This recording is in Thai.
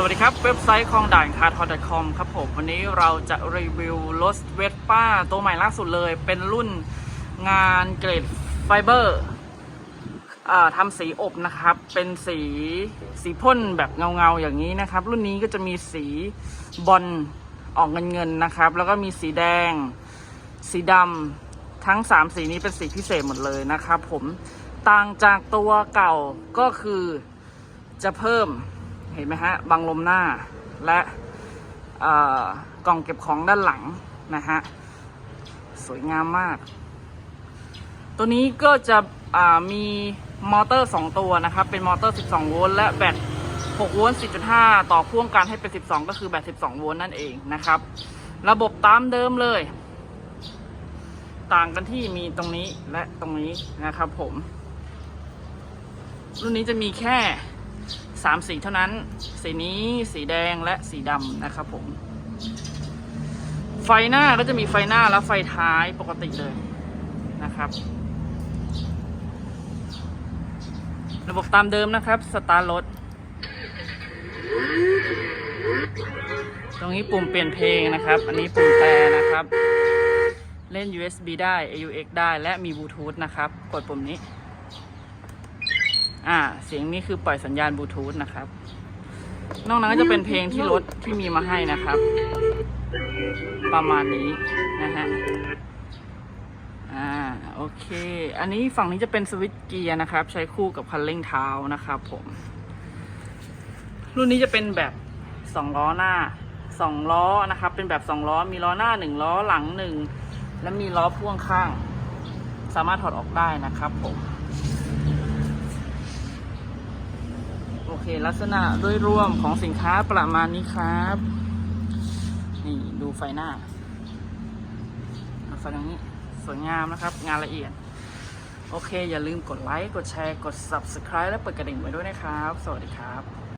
สวัสดีครับ เว็บไซต์ของด่านคาร์ทอ .com ครับผม วันนี้เราจะรีวิวรถเวสป้าตัวใหม่ล่าสุดเลย เป็นรุ่นงานเกรดไฟเบอร์ทำสีอบนะครับ เป็นสีสีพ่นแบบเงาๆ อย่างนี้นะครับ รุ่นนี้ก็จะมีสีบอลออกเงินๆนะครับ แล้วก็มีสีแดง สีดำทั้ง 3 สีนี้เป็นสีพิเศษหมดเลยนะครับผม ต่างจากตัวเก่าก็คือจะเพิ่ม เห็นไหมฮะบังลมหน้าและกล่องเก็บของด้านหลังนะฮะสวยงามมาก ตัวนี้ก็จะมีมอเตอร์ 2 ตัวนะครับ เป็นมอเตอร์ 12 โวลต์และแบต 6 โวลต์ 4.5 ต่อพ่วงกันให้เป็น 12 ก็คือแบต 12 โวลต์นั่นเองนะครับ ระบบตามเดิมเลย ต่างกันที่มีตรงนี้และตรงนี้นะครับผม รุ่นนี้จะมีแค่ สามสีเท่านั้น สีนี้สีแดงและสีดำนะครับผม ไฟหน้าก็จะมีไฟหน้าและไฟท้ายปกติเลยนะครับ ระบบตามเดิมนะครับสตาร์รถตรงนี้ปุ่มเปลี่ยนเพลงนะครับ อันนี้ปุ่มแต่นะครับ เล่น USB ได้ AUX ได้ และมีบลูทูธนะครับ กดปุ่มนี้ อ่า เสียงนี้คือปล่อยสัญญาณบลูทูธนะครับ นอกนั้นก็จะเป็นเพลงที่รถที่มีมาให้นะครับ ประมาณนี้นะฮะ อ่า โอเค อันนี้ฝั่งนี้จะเป็นสวิตช์เกียร์นะครับ ใช้คู่กับคันเร่งเท้านะครับผม รุ่นนี้จะเป็นแบบสองล้อหน้าสองล้อนะครับ เป็นแบบสองล้อ มีล้อหน้าหนึ่งล้อหลังหนึ่ง และมีล้อพ่วงข้าง สามารถถอดออกได้นะครับผม โอ เคลักษณะโดยรวมของสินค้าประมาณนี้ครับ นี่ดูไฟหน้าไฟตรงนี้สวยงามนะครับ งานละเอียด โอเค อย่าลืมกดไลค์ กดแชร์ กด Subscribe และเปิดกระดิ่งไว้ด้วยนะครับ สวัสดีครับ